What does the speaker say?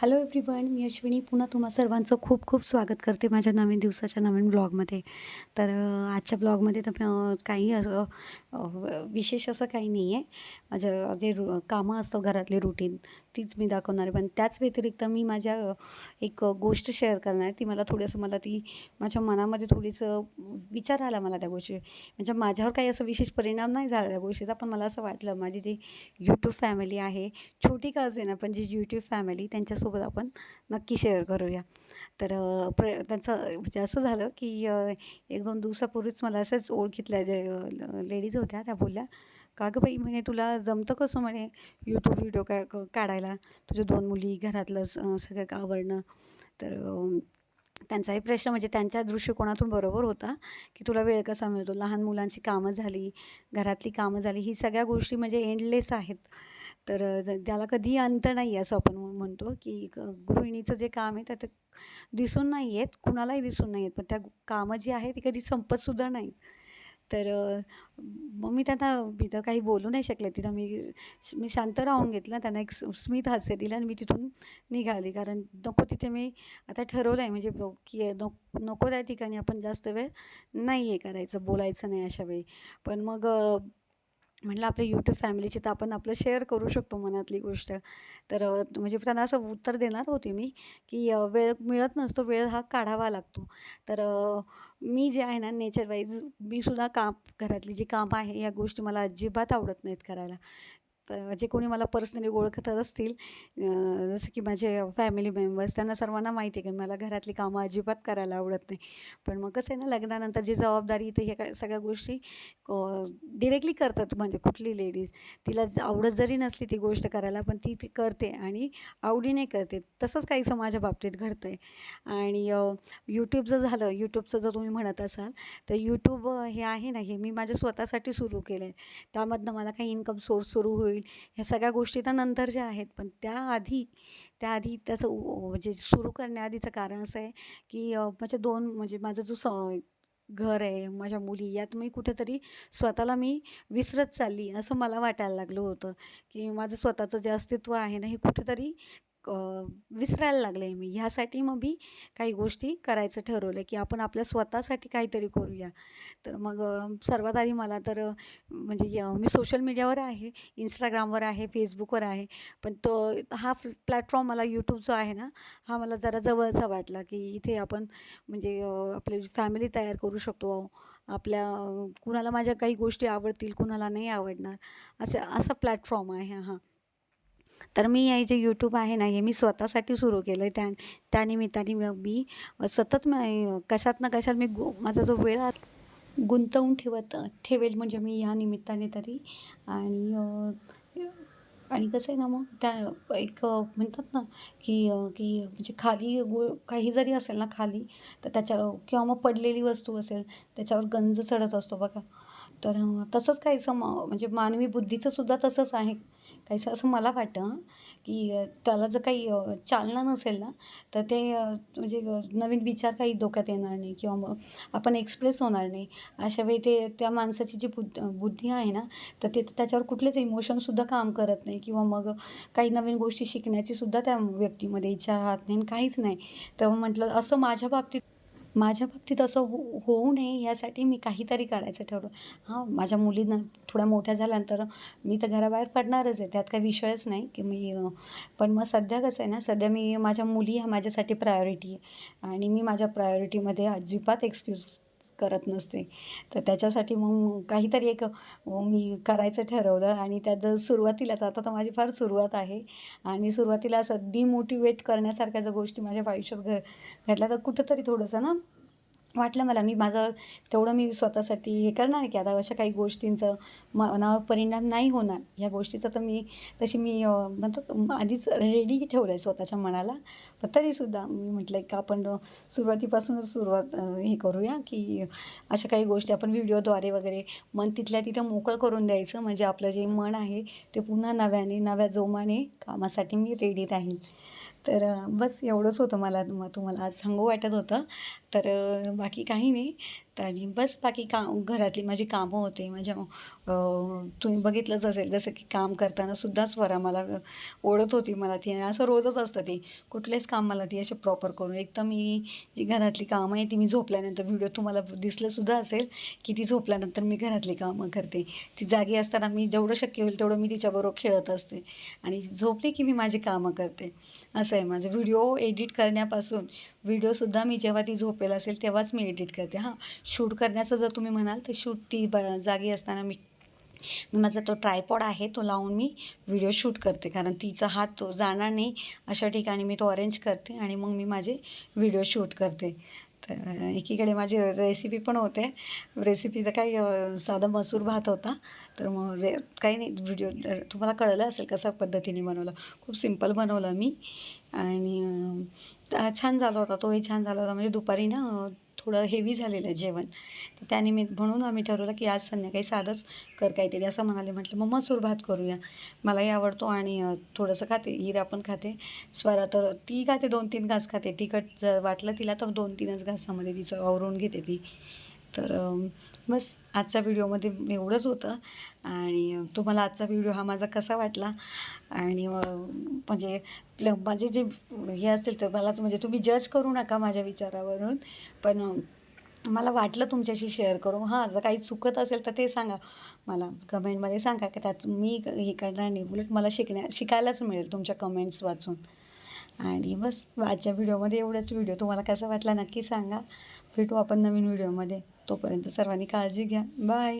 Hello everyone मी अश्विनी. पुन्हा तुम्हा सर्वांचं खूप खूप स्वागत करते माझ्या नवीन दिवसाच्या नवीन ब्लॉगमध्ये तर आजच्या ब्लॉगमध्ये तर काही असं विशेष असं काही नाही आहे माझं जे रु कामं असतं घरातले रुटीन तीच मी दाखवणार आहे. पण त्याच व्यतिरिक्त मी माझ्या एक गोष्ट शेअर करणार आहे. ती मला थोडंसं मला ती माझ्या मनामध्ये थोडीसं विचार आला मला त्या गोष्टी. म्हणजे माझ्यावर काही असं विशेष परिणाम नाही झाला त्या गोष्टीचा पण मला असं वाटलं माझी जी यूट्यूब फॅमिली आहे छोटी का असेना पण जी यूट्यूब फॅमिली त्यांच्यासोबत आपण नक्की शेअर करूया. तर प्र त्यांचं म्हणजे असं झालं की एक दोन दिवसापूर्वीच मला असंच ओळखीतल्या जे लेडीज होत्या त्या बोलल्या का गं बाई म्हणे तुला जमतं कसं म्हणे यूट्यूब व्हिडिओ का काढायला? तुझ्या दोन मुली घरातलं स- सगळं का आवरणं? तर त्यांचाही प्रश्न म्हणजे त्यांच्या दृष्टिकोनातून बरोबर होता की तुला वेळ कसा मिळतो लहान मुलांची कामं झाली घरातली कामं झाली ही सगळ्या गोष्टी म्हणजे एंडलेस आहेत. तर त्याला कधीही अंत नाही असं आपण म्हणतो की गृहिणीचं जे काम आहे त्यात दिसून नाही आहेत कुणालाही दिसून नाही आहेत पण त्या कामं जी आहे ती कधी संपतसुद्धा नाहीत. तर मग मी त्यांना मी तर काही बोलू नाही शकले. तिथं मी मी शांत राहून घेतलं. त्यांना एक स्मित हास्य दिलं आणि मी तिथून निघाली. कारण नको तिथे मी आता ठरवलं आहे म्हणजे की नको नको त्या ठिकाणी आपण जास्त वेळ नाही हे करायचं बोलायचं नाही अशा वेळी. पण मग म्हटलं आपल्या यूट्यूब फॅमिलीची तर आपण आपलं शेअर करू शकतो मनातली गोष्ट. तर म्हणजे त्यांना असं उत्तर देणार होते मी की वेळ मिळत नसतो वेळ हा काढावा लागतो. तर मी जे आहे ना नेचरवाईज मी सुद्धा काम घरातली जी कामं आहे या गोष्टी मला अजिबात आवडत नाहीत करायला. तर जे कोणी मला पर्सनली ओळखत असतील जसं की माझे फॅमिली मेंबर्स त्यांना सर्वांना माहिती आहे की मला घरातली कामं अजिबात करायला आवडत नाही. पण मग कसं आहे ना लग्नानंतर जी जबाबदारी इथे हे सगळ्या गोष्टी डिरेक्टली करतात म्हणजे कुठली लेडीज तिला ज- आवडत जरी नसली ती गोष्ट करायला पण ती ती करते आणि आवडीने करते. तसंच काहीसं माझ्या बाबतीत घडतं आहे आणि यूट्यूबचं झालं यूट्यूबचं जर तुम्ही म्हणत असाल तर यूट्यूब हे आहे ना हे मी माझ्या स्वतःसाठी सुरू केलं आहे त्यामधनं मला काही इन्कम सोर्स सुरू होईल होईल ह्या सगळ्या गोष्टी तर नंतरच्या आहेत. पण त्याआधी त्याआधी त्याचं म्हणजे सुरू करण्याआधीचं कारण असं आहे की म्हणजे माझ्या दोन म्हणजे माझा जो स घर आहे माझ्या मुली यात मी कुठेतरी स्वतःला मी विसरत चालली असं मला वाटायला लागलं होतं की माझं स्वतःचं जे अस्तित्व आहे ना हे कुठेतरी विसरायला लागले मी. ह्यासाठी मग मी काही गोष्टी करायचं ठरवलं की आपण आपल्या स्वतःसाठी काहीतरी करूया. तर मग सर्वात आधी मला तर म्हणजे मी सोशल मीडियावर आहे इंस्टाग्रामवर आहे फेसबुकवर आहे पण तो हा प्लॅटफॉर्म मला यूट्यूब जो आहे ना हा मला जरा जवळचा वाटला की इथे आपण म्हणजे आपली फॅमिली तयार करू शकतो. आपल्या कुणाला माझ्या काही गोष्टी आवडतील कुणाला नाही आवडणार. असं असा प्लॅटफॉर्म आहे हा. तर मी हे जे यूट्यूब आहे ना हे मी स्वतःसाठी सुरू केलं आहे त्या त्यानिमित्ताने मग मी सतत कशात ना कशात मी गु माझा जो वेळ गुंतवून ठेवत ठेवेल म्हणजे मी ह्या निमित्ताने तरी. आणि आणि कसं आहे ना मग त्या एक म्हणतात ना की की म्हणजे खाली गो काही जरी असेल ना खाली तर त्याच्या किंवा मग पडलेली वस्तू असेल त्याच्यावर गंज चढत असतो बघा. तर तसंच काहीसं म म्हणजे मानवी बुद्धीचं सुद्धा तसंच आहे. काहीसं असं मला वाटतं की त्याला जर काही चालना नसेल ना तर ते म्हणजे नवीन विचार काही डोक्यात येणार नाही किंवा मग आपण एक्सप्रेस होणार नाही. अशा वेळी ते त्या माणसाची जी बुद्ध बुद्धी आहे ना तर ते त्याच्यावर कुठलेच इमोशनसुद्धा काम करत नाही किंवा मग काही नवीन गोष्टी शिकण्याची सुद्धा त्या व्यक्तीमध्ये इच्छा राहत नाही आणि काहीच नाही. तर म्हटलं असं माझ्या बाबतीत माझ्या बाबतीत असं हो होऊ नये यासाठी मी काहीतरी करायचं ठरवलं. हां माझ्या मुलींना थोड्या मोठ्या झाल्यानंतर मी तर घराबाहेर पडणारच आहे त्यात काही विषयच नाही की मी पण मग सध्या कसं आहे ना सध्या मी माझ्या मुली ह्या माझ्यासाठी प्रायोरिटी आहे. आणि मी माझ्या प्रायोरिटीमध्ये अजिबात एक्सक्यूज करत नसते. तर त्याच्यासाठी मग काहीतरी एक मी करायचं ठरवलं आणि त्यात जर सुरुवातीलाच आता तर माझी फार सुरुवात आहे आणि सुरुवातीला असं डिमोटिवेट करण्यासारख्या जर गोष्टी माझ्या आयुष्यात घ घडल्या तर कुठंतरी थोडंसं ना वाटलं मला मी माझं तेवढं मी स्वतःसाठी हे करणार आहे की आता अशा काही गोष्टींचं मनावर परिणाम नाही होणार. ह्या गोष्टीचं तर मी तशी मी म्हणतो आधीच रेडी ठेवलं आहे स्वतःच्या मनाला. पण तरीसुद्धा मी म्हटलं की आपण सुरुवातीपासूनच सुरुवात हे करूया की अशा काही गोष्टी आपण व्हिडिओद्वारे वगैरे मन तिथल्या तिथं मोकळं करून द्यायचं. म्हणजे आपलं जे मन आहे ते पुन्हा नव्याने नव्या जोमाने कामासाठी मी रेडी राहील तर बस एवढंच होतं मला मग तुम्हाला आज सांगू वाटत होतं. तर बाकी काही नाही. आणि बस बाकी का घरातली माझी कामं होते. माझ्या तुम्ही बघितलंच असेल जसं की काम करताना सुद्धा स्वरा मला ओढत होती मला ती असं रोजच असतं ती. कुठलेच काम मला ती असे प्रॉपर करून एक तर मी जी घरातली कामं आहे ती मी झोपल्यानंतर व्हिडिओ तुम्हाला दिसलंसुद्धा असेल की ती झोपल्यानंतर मी घरातली कामं करते. ती जागी असताना मी जेवढं शक्य होईल तेवढं मी तिच्याबरोबर खेळत असते. आणि झोपली की मी माझी कामं करते. असं आहे माझं. व्हिडिओ एडिट करण्यापासून व्हिडिओसुद्धा मी जेव्हा ती झोपेल असेल तेव्हाच मी एडिट करते. हां. शूट करण्याचं जर तुम्ही म्हणाल तर शूट ती ब जागी असताना मी मी माझा तो ट्रायपॉड आहे तो लावून मी व्हिडिओ शूट करते. कारण तिचा हात तो जाणार नाही अशा ठिकाणी मी तो अरेंज करते आणि मग मी माझे व्हिडिओ शूट करते. तर एकीकडे माझी रेसिपी पण होते. रेसिपीचं काही साधा मसूर भात होता. तर मग रे काही नाही व्हिडिओ तुम्हाला कळलं असेल कसा पद्धतीने बनवलं. खूप सिंपल बनवलं मी. आणि छान झाला होता तोही छान झाला होता. म्हणजे दुपारी ना थोडं हेवी झालेलं जेवण. तर त्यानिमित्त म्हणून आम्ही ठरवलं की आज संध्याकाळी साधंच कर काहीतरी. असं म्हणाले म्हटलं मग मसूर भात करूया. मलाही आवडतो आणि थोडंसं खाते हिरा पण खाते. स्वरा तर ती खाते दोन तीन घास खाते. तिखट जर वाटलं तिला तर दोन तीनच घासामध्ये तिचं आवरून घेते ती. तर बस आजच्या व्हिडिओमध्ये एवढंच होतं. आणि तुम्हाला आजचा व्हिडिओ हा माझा कसा वाटला? आणि म्हणजे प्ल माझे जे हे असेल तर मला म्हणजे तुम्ही जज करू नका माझ्या विचारावरून. पण मला वाटलं तुमच्याशी शेअर करू. हां जर काही चुकत असेल तर ते सांगा. मला कमेंटमध्ये सांगा की त्यात मी हे करणार नाही. उलट मला शिकण्या शिकायलाच मिळेल तुमच्या कमेंट्स वाचून. आणि बस आजच्या व्हिडिओमध्ये एवढाच. व्हिडिओ तुम्हाला कसा वाटला नक्की सांगा. भेटू आपण नवीन व्हिडिओमध्ये तोपर्यंत सर्वांनी काळजी घ्या. बाय